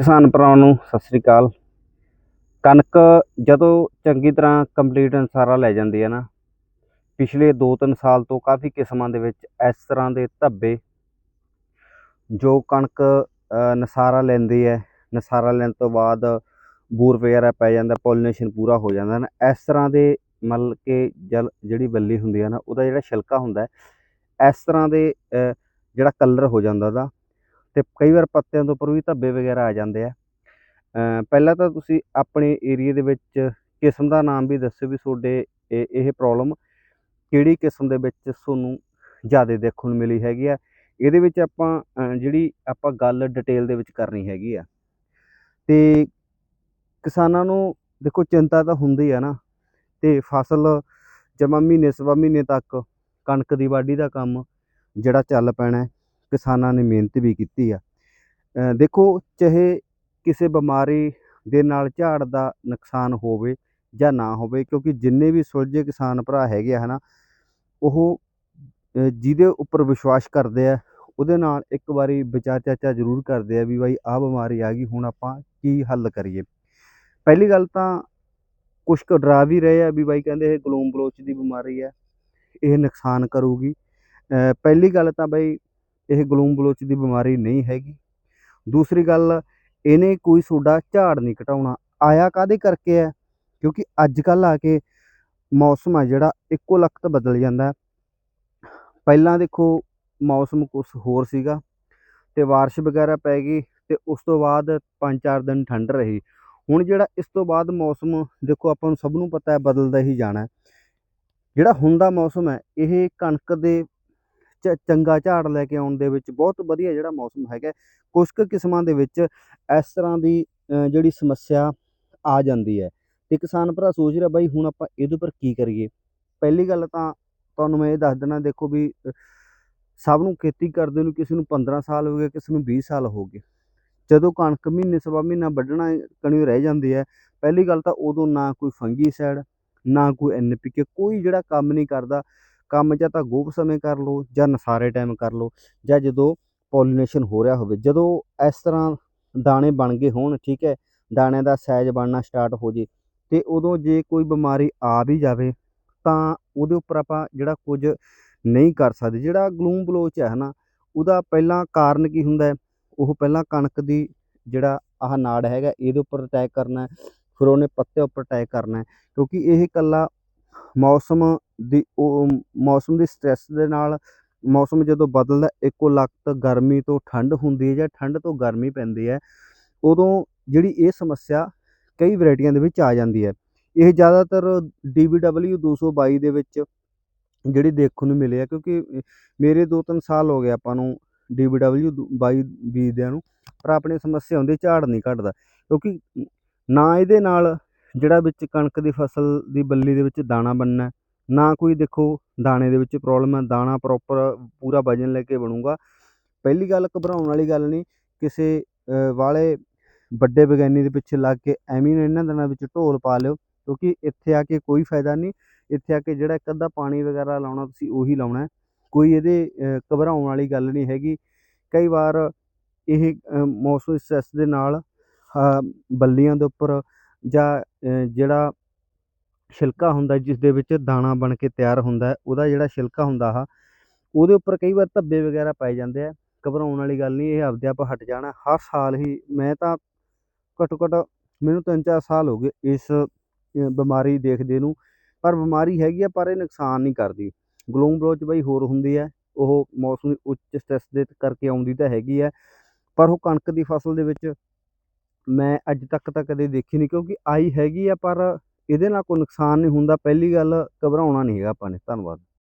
ਕਿਸਾਨ ਭਰਾਵਾਂ ਨੂੰ ਸਤਿ ਸ੍ਰੀ ਅਕਾਲ। ਕਣਕ ਜਦੋਂ ਚੰਗੀ ਤਰ੍ਹਾਂ ਕੰਪਲੀਟ ਅਨਸਾਰਾ ਲੈ ਜਾਂਦੀ ਹੈ ਨਾ ਪਿਛਲੇ 2-3 ਸਾਲ ਤੋਂ ਕਾਫੀ ਕਿਸਮਾਂ ਦੇ ਵਿੱਚ ਇਸ ਤਰ੍ਹਾਂ ਦੇ ਧੱਬੇ ਜੋ ਕਣਕ ਅ, ਨਸਾਰਾ ਲੈਂਦੀ ਹੈ। ਨਸਾਰਾ ਲੈਣ ਤੋਂ ਬਾਅਦ ਬੂਰ ਵਗੈਰਾ ਪੈ ਜਾਂਦਾ ਪੋਲੀਨੇਸ਼ਨ ਪੂਰਾ ਹੋ ਜਾਂਦਾ ਨਾ। ਇਸ ਤਰ੍ਹਾਂ ਦੇ ਮਤਲਬ ਕਿ ਜਲ ਜਿਹੜੀ ਬੱਲੀ ਹੁੰਦੀ ਹੈ ਨਾ ਉਹਦਾ ਜਿਹੜਾ ਛਿਲਕਾ ਹੁੰਦਾ ਇਸ ਤਰ੍ਹਾਂ ਦੇ ਜਿਹੜਾ ਕਲਰ ਹੋ ਜਾਂਦਾ ਉਹਦਾ ਤੇ ਕਈ ਵਾਰ ਪੱਤਿਆਂ ਦੇ ਉੱਪਰ ਵੀ ਧੱਬੇ ਵਗੈਰਾ ਆ ਜਾਂਦੇ ਆ। ਪਹਿਲਾਂ ਤਾਂ ਤੁਸੀਂ ਆਪਣੇ ਏਰੀਏ ਦੇ ਵਿੱਚ ਕਿਸਮ ਦਾ ਨਾਮ ਵੀ ਦੱਸੋ ਵੀ ਤੁਹਾਡੇ ਇਹ ਇਹ ਪ੍ਰੋਬਲਮ ਕਿਹੜੀ ਕਿਸਮ ਦੇ ਵਿੱਚ ਤੁਹਾਨੂੰ ਜ਼ਿਆਦਾ ਦੇਖਣ ਨੂੰ ਮਿਲੀ ਹੈਗੀ ਆ। ਇਹਦੇ ਵਿੱਚ ਆਪਾਂ ਜਿਹੜੀ ਆਪਾਂ ਗੱਲ ਡਿਟੇਲ ਦੇ ਵਿੱਚ ਕਰਨੀ ਹੈਗੀ ਆ। ਤੇ ਕਿਸਾਨਾਂ ਨੂੰ ਦੇਖੋ ਚਿੰਤਾ ਤਾਂ ਹੁੰਦੀ ਆ ਨਾ, ਤੇ ਫਸਲ ਜਮਾ ਮਹੀਨੇ ਸਵਾ ਮਹੀਨੇ ਤੱਕ ਕਣਕ ਦੀ ਵਾਢੀ ਦਾ ਕੰਮ ਜਿਹੜਾ ਚੱਲ ਪੈਣਾ। ਕਿਸਾਨਾਂ ਨੇ ਮਿਹਨਤ ਵੀ ਕੀਤੀ ਆ। ਦੇਖੋ, ਚਾਹੇ ਕਿਸੇ ਬਿਮਾਰੀ ਦੇ ਨਾਲ ਝਾੜ ਦਾ ਨੁਕਸਾਨ ਹੋਵੇ ਜਾਂ ਨਾ ਹੋਵੇ, ਕਿਉਂਕਿ ਜਿੰਨੇ ਵੀ ਸੁਲਝੇ ਕਿਸਾਨ ਭਰਾ ਹੈਗੇ ਆ, ਹਨਾ, ਉਹ ਜਿਹਦੇ ਉੱਪਰ ਵਿਸ਼ਵਾਸ ਕਰਦੇ ਆ, ਉਹਦੇ ਨਾਲ ਇੱਕ ਵਾਰੀ ਵਿਚਾਰ ਚਾਚਾ ਜ਼ਰੂਰ ਕਰਦੇ ਆ ਵੀ ਬਾਈ, ਆਹ ਬਿਮਾਰੀ ਆ ਗਈ, ਹੁਣ ਆਪਾਂ ਕੀ ਹੱਲ ਕਰੀਏ? ਪਹਿਲੀ ਗੱਲ ਤਾਂ ਕੁਛ ਕੁ ਡਰਾ ਵੀ ਰਹੇ ਆ ਵੀ ਬਾਈ ਕਹਿੰਦੇ ਇਹ ਗਲੋਮ ਬਲੋਚ ਦੀ ਬਿਮਾਰੀ ਹੈ ਇਹ ਨੁਕਸਾਨ ਕਰੂਗੀ। ਪਹਿਲੀ ਗੱਲ ਤਾਂ ਬਾਈ ਇਹ ਗਲੂਮ ਬਲੋਚ ਦੀ ਬਿਮਾਰੀ ਨਹੀਂ ਹੈਗੀ। ਦੂਸਰੀ ਗੱਲ, ਇਹਨੇ ਕੋਈ ਤੁਹਾਡਾ ਝਾੜ ਨਹੀਂ ਘਟਾਉਣਾ ਆਇਆ ਕਾਦੇ ਕਰਕੇ ਹੈ? ਕਿਉਂਕਿ ਅੱਜ ਕੱਲ੍ਹ ਆ ਕੇ ਮੌਸਮ ਆ ਜਿਹੜਾ, ਇੱਕੋ ਲਖਤ ਬਦਲ ਜਾਂਦਾ ਪਹਿਲਾਂ ਦੇਖੋ, ਮੌਸਮ ਕੁਛ ਹੋਰ ਸੀਗਾ ਤੇ ਬਾਰਿਸ਼ ਵਗੈਰਾ ਪੈ ਗਈ ਤੇ ਉਸ ਤੋਂ ਬਾਅਦ 5-4 ਦਿਨ ਠੰਡ ਰਹੀ। ਹੁਣ ਜਿਹੜਾ ਇਸ ਤੋਂ ਬਾਅਦ ਮੌਸਮ, ਦੇਖੋ ਆਪਾਂ ਨੂੰ ਸਭ ਨੂੰ ਪਤਾ ਹੈ, ਬਦਲਦਾ ਹੀ ਜਾਣਾ ਜਿਹੜਾ ਹੁਣ ਦਾ ਮੌਸਮ ਹੈ, ਇਹ ਕਣਕ ਦੇ ਚੰਗਾ ਝਾੜ ਲੈ ਕੇ ਆਉਣ ਦੇ ਵਿੱਚ ਬਹੁਤ ਵਧੀਆ ਜਿਹੜਾ ਮੌਸਮ ਹੈਗਾ ਹੈ। ਕੁਛ ਕੁ ਕਿਸਮਾਂ ਦੇ ਵਿੱਚ ਇਸ ਤਰ੍ਹਾਂ ਦੀ ਜਿਹੜੀ ਸਮੱਸਿਆ ਆ ਜਾਂਦੀ ਹੈ। ਤੇ ਕਿਸਾਨ ਭਰਾ ਸੋਚ ਰਿਹਾ ਬਾਈ ਹੁਣ ਆਪਾਂ ਇਹਦੇ ਉੱਪਰ ਕੀ ਕਰੀਏ? ਪਹਿਲੀ ਗੱਲ ਤਾਂ ਤੁਹਾਨੂੰ ਮੈਂ ਇਹ ਦੱਸ ਦੇਣਾ ਦੇਖੋ ਵੀ ਸਭ ਨੂੰ ਖੇਤੀ ਕਰਦੇ ਨੂੰ ਕਿਸੇ ਨੂੰ 15 ਸਾਲ ਹੋ ਗਏ, ਕਿਸੇ ਨੂੰ 20 ਸਾਲ ਹੋ ਗਏ। ਜਦੋਂ ਕਣਕ ਮਹੀਨੇ ਸਵਾ ਮਹੀਨਾ ਵੱਢਣਾ ਕਣੀ ਰਹਿ ਜਾਂਦੀ ਹੈ, ਪਹਿਲੀ ਗੱਲ ਤਾਂ ਉਦੋਂ ਨਾ ਕੋਈ ਫੰਗੀਸਾਈਡ, ਨਾ ਕੋਈ ਐਨਪੀਕੇ ਕੋਈ ਜਿਹੜਾ ਕੰਮ ਨਹੀਂ ਕਰਦਾ। ਕੰਮ ਜਾਂ ਤਾਂ ਗੋਭ ਸਮੇਂ ਕਰ ਲਓ ਜਾਂ ਨਸਾਰੇ ਟਾਈਮ ਕਰ ਲਓ ਜਾਂ ਜਦੋਂ ਪੋਲੀਨੇਸ਼ਨ ਹੋ ਰਿਹਾ ਹੋਵੇ, ਜਦੋਂ ਇਸ ਤਰ੍ਹਾਂ ਦਾਣੇ ਬਣ ਗਏ ਹੋਣ, ਠੀਕ ਹੈ, ਦਾਣਿਆਂ ਦਾ ਸਾਈਜ਼ ਬਣਨਾ ਸਟਾਰਟ ਹੋ ਜੇ ਤੇ ਉਦੋਂ ਜੇ ਕੋਈ ਬਿਮਾਰੀ ਆ ਵੀ ਜਾਵੇ ਤਾਂ ਉਹਦੇ ਉੱਪਰ ਆਪਾਂ ਜਿਹੜਾ ਕੁਝ ਨਹੀਂ ਕਰ ਸਕਦੇ, ਜਿਹੜਾ ਗਲੂਮ ਬਲੋਚ ਹੈ ਨਾ ਉਹਦਾ ਪਹਿਲਾਂ ਕਾਰਨ ਕੀ ਹੁੰਦਾ ਉਹ ਪਹਿਲਾਂ ਕਣਕ ਦੀ ਜਿਹੜਾ ਆਹ ਨਾੜ ਹੈਗਾ ਇਹਦੇ ਉੱਪਰ ਅਟੈਕ ਕਰਨਾ ਫਿਰ ਉਹਨੇ ਪੱਤੇ ਉੱਪਰ ਅਟੈਕ ਕਰਨਾ ਕਿਉਂਕਿ ਇਹ ਇਕੱਲਾ ਮੌਸਮ ਦੀ ਉਹ ਮੌਸਮ ਦੀ ਸਟ੍ਰੈਸ ਦੇ ਨਾਲ ਮੌਸਮ ਜਦੋਂ ਬਦਲਦਾ ਇੱਕੋ ਲਖਤ ਗਰਮੀ ਤੋਂ ਠੰਡ ਹੁੰਦੀ ਹੈ ਜਾਂ ਠੰਡ ਤੋਂ ਗਰਮੀ ਪੈਂਦੀ ਹੈ, ਉਦੋਂ ਜਿਹੜੀ ਇਹ ਸਮੱਸਿਆ ਕਈ ਵੈਰਾਈਟੀਆਂ ਦੇ ਵਿੱਚ ਆ ਜਾਂਦੀ ਹੈ। ਇਹ ਜ਼ਿਆਦਾਤਰ DBW 222 ਦੇ ਵਿੱਚ ਜਿਹੜੀ ਦੇਖਣ ਨੂੰ ਮਿਲੇ ਆ ਕਿਉਂਕਿ ਮੇਰੇ 2-3 ਸਾਲ ਹੋ ਗਏ ਆਪਾਂ ਨੂੰ DBW 22 ਬੀਜਦਿਆਂ ਨੂੰ, ਪਰ ਆਪਣੇ ਸਮੱਸਿਆ ਹੁੰਦੀ ਝਾੜ ਨਹੀਂ ਘਟਦਾ, ਕਿਉਂਕਿ ਨਾ ਇਹਦੇ ਨਾਲ ਜਿਹੜਾ ਵਿੱਚ ਕਣਕ ਦੀ ਫਸਲ ਦੀ ਬੱਲੀ ਦੇ ਵਿੱਚ ਦਾਣਾ ਬਣਨਾ ਨਾ ਕੋਈ ਦੇਖੋ ਦਾਣੇ ਦੇ ਵਿੱਚ ਪ੍ਰੋਬਲਮ ਹੈ, ਦਾਣਾ ਪ੍ਰੋਪਰ ਪੂਰਾ ਵਜਨ ਲੈ ਕੇ ਬਣੂਗਾ। ਪਹਿਲੀ ਗੱਲ ਘਬਰਾਉਣ ਵਾਲੀ ਗੱਲ ਨਹੀਂ, ਕਿਸੇ ਵਾਲੇ ਵੱਡੇ ਵਿਗਿਆਨੀ ਦੇ ਪਿੱਛੇ ਲੱਗ ਕੇ ਐਵੇਂ ਨਾ ਇਹਨਾਂ ਦਿਨਾਂ ਵਿੱਚ ਢੋਲ ਪਾ ਲਿਓ, ਕਿਉਂਕਿ ਇੱਥੇ ਆ ਕੇ ਕੋਈ ਫਾਇਦਾ ਨਹੀਂ। ਇੱਥੇ ਆ ਕੇ ਜਿਹੜਾ ਇੱਕ ਅੱਧਾ ਪਾਣੀ ਵਗੈਰਾ ਲਾਉਣਾ ਤੁਸੀਂ ਉਹੀ ਲਾਉਣਾ। ਕੋਈ ਇਹਦੇ ਘਬਰਾਉਣ ਵਾਲੀ ਗੱਲ ਨਹੀਂ ਹੈਗੀ। ਕਈ ਵਾਰ ਇਹ ਮੌਸਮ ਸਟ੍ਰੈਸ ਦੇ ਨਾਲ ਬੱਲੀਆਂ ਦੇ ਉੱਪਰ ਜਾਂ ਜਿਹੜਾ ਛਿਲਕਾ ਹੁੰਦਾ, ਜਿਸ ਦੇ ਵਿੱਚ ਦਾਣਾ ਬਣ ਕੇ ਤਿਆਰ ਹੁੰਦਾ ਉਹਦਾ ਜਿਹੜਾ ਛਿਲਕਾ ਹੁੰਦਾ ਆਹ ਉਹਦੇ ਉੱਪਰ ਕਈ ਵਾਰ ਧੱਬੇ ਵਗੈਰਾ ਪੈ ਜਾਂਦੇ ਆ, ਘਬਰਾਉਣ ਵਾਲੀ ਗੱਲ ਨਹੀਂ, ਇਹ ਆਪਦੇ ਆਪ ਹਟ ਜਾਣਾ, ਹਰ ਸਾਲ ਹੀ, ਮੈਂ ਤਾਂ ਘੱਟੋ ਘੱਟ ਮੈਨੂੰ ਤਿੰਨ ਚਾਰ ਸਾਲ ਹੋ ਗਏ ਇਸ ਬਿਮਾਰੀ ਦੇਖਦੇ ਨੂੰ, ਪਰ ਬਿਮਾਰੀ ਹੈਗੀ ਆ, ਪਰ ਇਹ ਨੁਕਸਾਨ ਨਹੀਂ ਕਰਦੀ। ਗਲੋਮ ਬਲੋਚ ਬਈ ਹੋਰ ਹੁੰਦੀ ਹੈ ਉਹ ਮੌਸਮ ਉੱਚ ਸਟ੍ਰੈਸ ਦੇ ਕਰਕੇ ਆਉਂਦੀ ਤਾਂ ਹੈਗੀ ਹੈ ਪਰ ਉਹ ਕਣਕ ਦੀ ਫਸਲ ਦੇ ਵਿੱਚ ਮੈਂ ਅੱਜ ਤੱਕ ਤਾਂ ਕਦੇ ਦੇਖੀ ਨਹੀਂ, ਕਿਉਂਕਿ ਆਈ ਹੈਗੀ ਆ, ਪਰ ਇਹਦੇ ਨਾਲ ਕੋਈ ਨੁਕਸਾਨ ਨਹੀਂ ਹੁੰਦਾ ਪਹਿਲੀ ਗੱਲ ਘਬਰਾਉਣਾ ਨਹੀਂ ਹੈਗਾ ਆਪਾਂ ਨੇ ਧੰਨਵਾਦ।